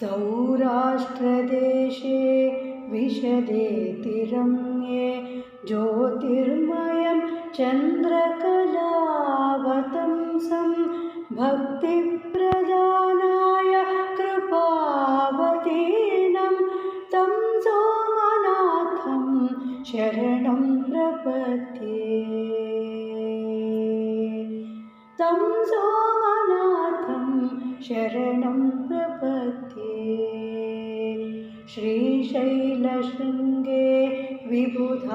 सौराष्ट्रदेशे विशदे तिरम्ये ज्योतिर्मयं चन्द्रकलावतंसं भक्तिप्रदानाय कृपावतीर्णं तं सोमनाथं शरणं प्रपद्ये। तं सोमनाथं शरणं प्रपद्ये श्रीशैलशृङ्गे विबुधाधिसङ्गे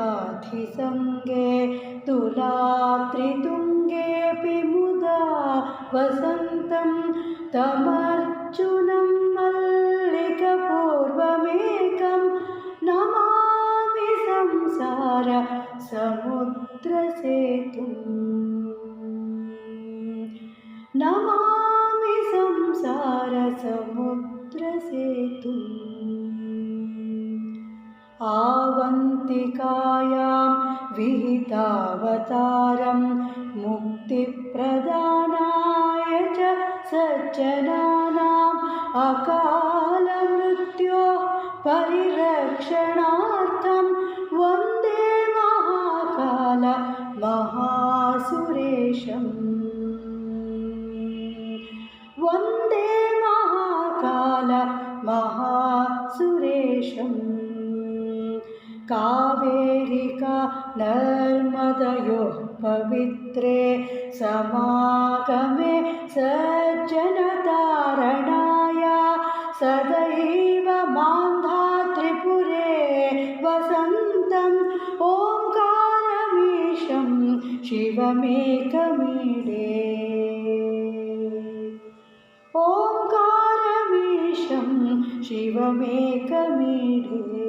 तुलात्रितुङ्गेऽपि मुदा वसन्तं तमर्जुनं मल्लिकपूर्वमेकं नमामि संसार समुद्रसेतुम् आवन्तिकायां विहितावतारं मुक्तिप्रदानाय च सज्जनानाम् अकालमृत्योः परिरक्षणार्थं वन्दे महाकाल महासुरेशम्। वन्दे महाकाल महासुरेशम् कावेरिका नर्मदयोः पवित्रे समागमे सज्जनतारणाय सदैव मान्धात्रिपुरे वसन्तम् ओङ्कारमीशं शिवमेकमीडे। ओङ्कारमीशं शिवमेकमीढे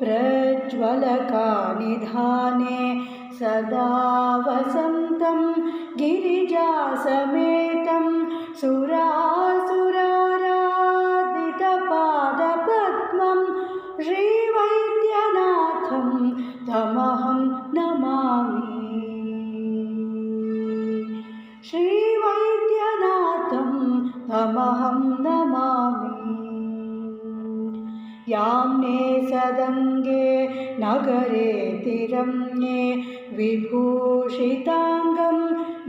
प्रज्वलकानिधाने सदा वसन्तं गिरिजासमेतं सुरासुराराधितपादपद्मं श्रीवैद्यनाथं तमहं नमामि। श्रीवैद्यनाथं तमहं नमामि याम्ने सदङ्गे नगरे तिरम्ये विभूषिताङ्गं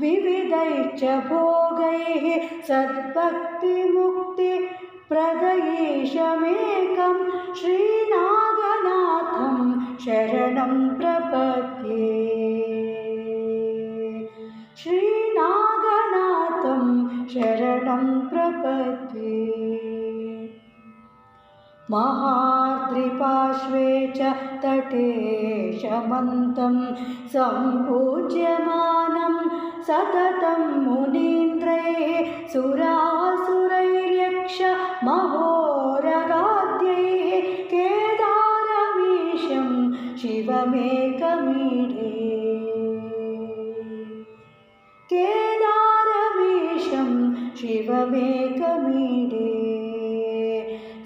विविधैश्च भोगैः सद्भक्तिमुक्तिप्रदयेशमेकं श्रीनागनाथं शरणं प्रपद्ये। श्रीनागनाथं शरणं प्रपद्ये महाद्रिपार्श्वे च तटे शमन्तं सम्पूज्यमानं सततं मुनीन्द्रैः सुरासुरैर्यक्ष महोरगाद्यैः केदारमीशं शिवमेकमीढे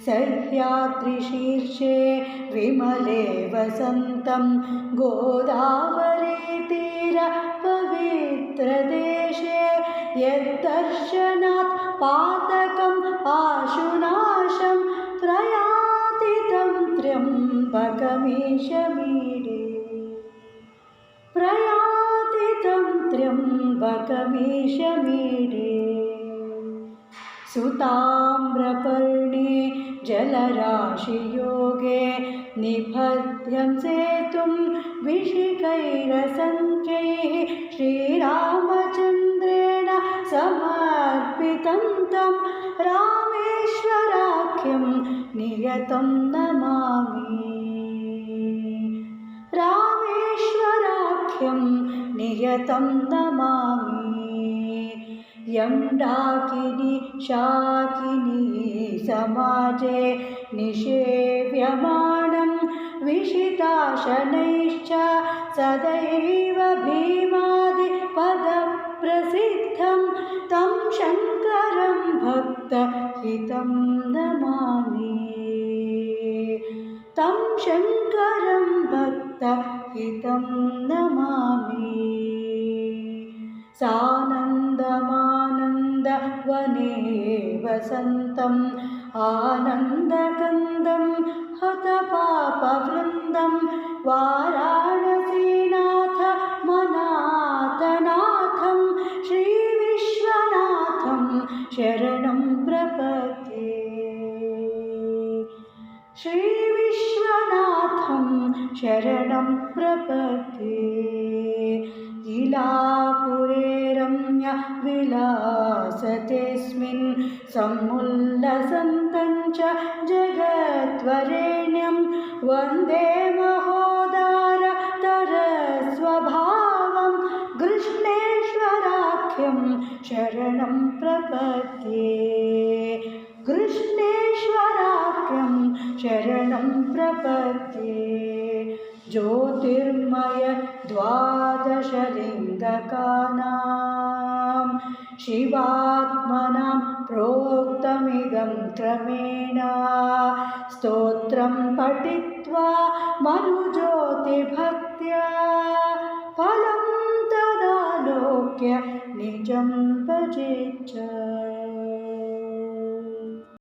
सह्याद्रिशीर्षे विमले वसन्तं गोदावरीतीरपवित्रदेशे यद्दर्शनात् पातकम् आशुनाशं प्रयाति तं त्र्यम्बकमीशमीडे। प्रयाति तं त्र्यम्बकमीशमीडे। सुताम्रपर्णे जलराशियोगे निबध्यं सेतुं विशिखैरसङ्ख्यैः श्रीरामचन्द्रेण समर्पितं तं रामेश्वराख्यं नियतं नमामि। रामेश्वराख्यं नियतं नमामि यं डाकिनी शाकिनी समाजे निषेव्यमाणं विशिताशनैश्च सदैव भीमादिपदप्रसिद्धं तं शङ्करं भक्तहितं नमामि। तं शङ्करं भक्तहितं नमामि। सानन्दमानन्द नन्दवने वसन्तम् आनन्दकन्दं हतपापवृन्दं वाराणसीनाथ मनाथनाथं श्रीविश्वनाथं शरणं प्रपद्ये। श्रीविश्वनाथं शरणं प्रपद्ये इलापुरे विलासतेऽस्मिन् समुल्लसन्तं च जगद्वरेण्यं वंदे महोदारतरस्वभावं कृष्णेश्वराख्यं शरणं प्रपद्ये। कृष्णेश्वराख्यं शरणं प्रपद्ये। ज्योतिर्मय द्वादशलिङ्गकानां शिवात्मनां प्रोक्तमिदं क्रमेण स्तोत्रं पठित्वा मनुज्योतिभक्त्या फलं तदालोक्य निजं भजेच्च